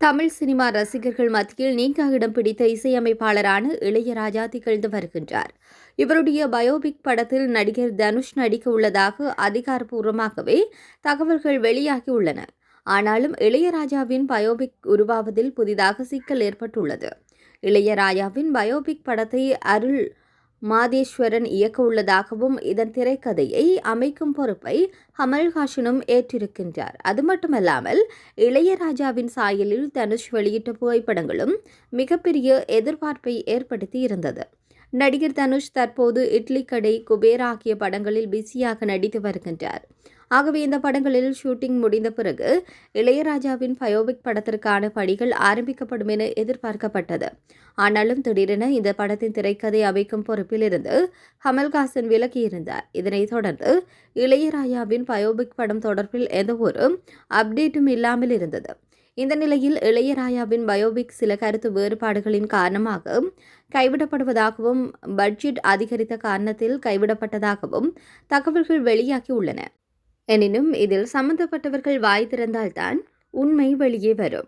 Tamil cinema ரசிகர்கள் மத்தியில் நீங்க இடம் பிடித்த இசையமைப்பாளரான இளையராஜா திகழ்ந்து வருகின்றார். இவருடைய பயோபிக் படத்தில் நடிகர் தனுஷ் நடிக்க உள்ளதாக அதிகாரப்பூர்வமாகவே தகவல்கள் வெளியாகியுள்ளன ஆனாலும் இளையராஜாவின் பயோபிக் உருவாவதில் புதிதாக சிக்கல் ஏற்பட்டுள்ளது. இளையராஜாவின் பயோபிக் படத்தை அருள் மாதேஸ்வரன் இயக்கவுள்ளதாகவும் இதன் திரைக்கதையை அமைக்கும் பொறுப்பை கமல்ஹாசனும் ஏற்றிருக்கின்றார். அது மட்டுமல்லாமல் இளையராஜாவின் சாயலில் தனுஷ் வெளியிட்ட புகைப்படங்களும் மிகப்பெரிய எதிர்பார்ப்பை ஏற்படுத்தி இருந்தது. நடிகர் தனுஷ் தற்போது இட்லி கடை குபேர் ஆகிய படங்களில் பிஸியாக நடித்து வருகின்றார். ஆகவே இந்த படங்களில் ஷூட்டிங் முடிந்த பிறகு இளையராஜாவின் பயோபிக் படத்திற்கான பணிகள் ஆரம்பிக்கப்படும் என எதிர்பார்க்கப்பட்டது. ஆனாலும் திடீரென இந்த படத்தின் திரைக்கதை அமைக்கும் பொறுப்பில் இருந்து கமல்ஹாசன் விலகியிருந்தார். இதனைத் தொடர்ந்து இளையராஜாவின் பயோபிக் படம் தொடர்பில் எந்தவொரு அப்டேட்டும் இல்லாமல் இருந்தது. இந்த நிலையில் இளையராயாவின் பயோபிக் சில கருத்து வேறுபாடுகளின் காரணமாக கைவிடப்படுவதாகவும் பட்ஜெட் அதிகரித்த காரணத்தில் கைவிடப்பட்டதாகவும் தகவல்கள் வெளியாகியுள்ளன. எனினும் இதில் சம்பந்தப்பட்டவர்கள் வாய் திறந்தால்தான் உண்மை வெளியே வரும்.